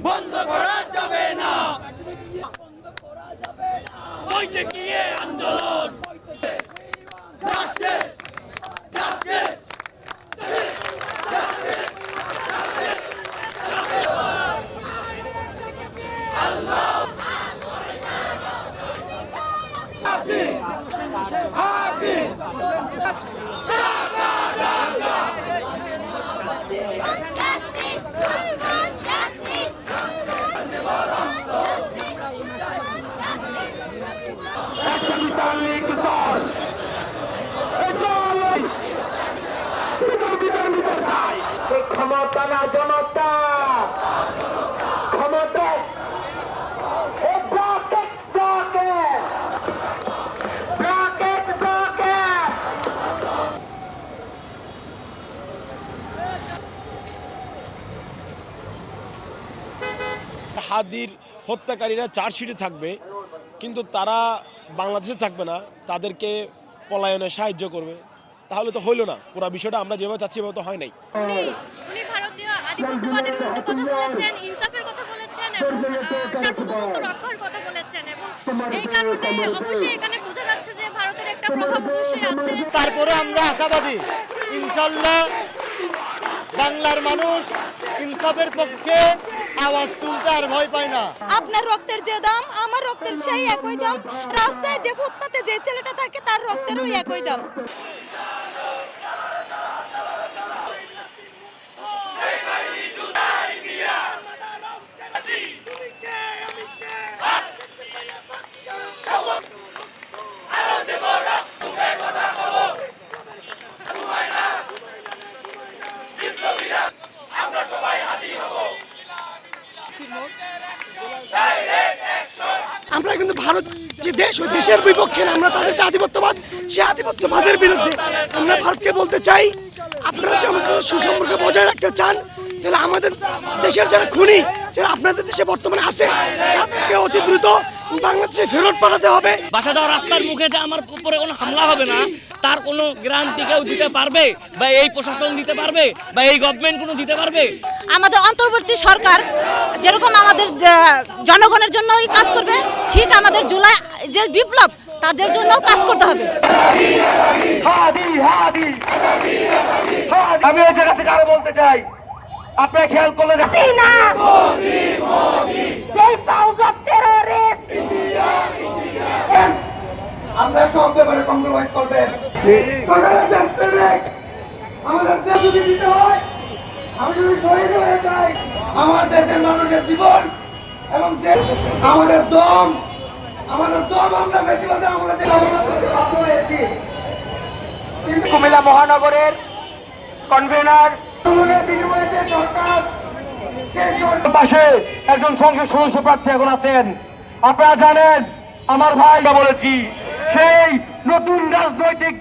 বন্ধ করা যাবে না বৈঠকীয় আন্দোলন Hadi! জানা জনতা। হাদির হত্যাকারীরা চার্জশিটে থাকবে, কিন্তু তারা বাংলাদেশে থাকবে না। তাদেরকে পলায়নে সাহায্য করবে। তাহলে তো হইল না। পুরো বিষয়টা আমরা যেভাবে চাচ্ছি, এভাবে তো হয় নাই। আধিপত্যবাদের বিরুদ্ধে কথা বলেছেন ইনসাফের কথা বলেছেন এবং সার্বভৌমত্ব রক্ষার কথা বলেছেন এবং এই কারণে অবশ্যই এখানে বোঝা যাচ্ছে যে ভারতের একটা প্রভাব অবশ্যই আছে। তারপরে আমরা আশাবাদী ইনশাল্লাহ বাংলার মানুষ ইনসাফের পক্ষে আওয়াজ তুলতে আর ভয় পায় না। আপনার রক্তের যে দাম আমার রক্তের সেই একই দাম। রাস্তায় যে ফুটপাতে যে ছেলেটা থাকে তার রক্তেরও একই দাম। ভারত যে দেশ, ওই দেশের বিপক্ষে আমরা তাদের যে আধিপত্যবাদ, সে আধিপত্যবাদের বিরুদ্ধে আমরা ভারতকে বলতে চাই। আপনারা যে আমাদের সুসম্পর্ক বজায় রাখতে চান, তাহলে আমাদের দেশের যারা খুনি, যারা আপনাদের দেশে বর্তমানে আছে, তাদেরকে অতি দ্রুত বাংলাদেশে ফেরত পাঠাতে হবে। বাসা যাওয়ার রাস্তার মুখে যে আমার উপরে কোনো হামলা হবে না তার কোনো গ্যারান্টি কেউ দিতে পারবে? বা এই প্রশাসন দিতে পারবে? বা এই গভর্নমেন্ট কোনো দিতে পারবে? আমাদের অন্তর্বর্তী সরকার যেরকম আমাদের জনগণের জন্যই কাজ করবে ঠিক আমাদের জুলাই যে বিপ্লব তাদের জন্য কাজ করতে হবে। আমি এই জায়গা থেকে আরও বলতে চাই আপনারা খেয়াল করলে আমরা সব ব্যাপারে কম্প্রোমাইজ করবেন। আমাদের দেশ যদি দিতে হয় আমি যদি শহীদ হয়ে যাই আমার দেশের মানুষের জীবন এবং যে আমাদের দম আমাদের দম আমরা বেশিরভাগ আমাদের বাধ্য কুমিল্লা মহানগরের কনভেনার পাশে একজন সংসদ সদস্য প্রার্থী এখন আছেন। আপনারা জানেন আমার ভাই বলেছি সেই নতুন রাজনৈতিক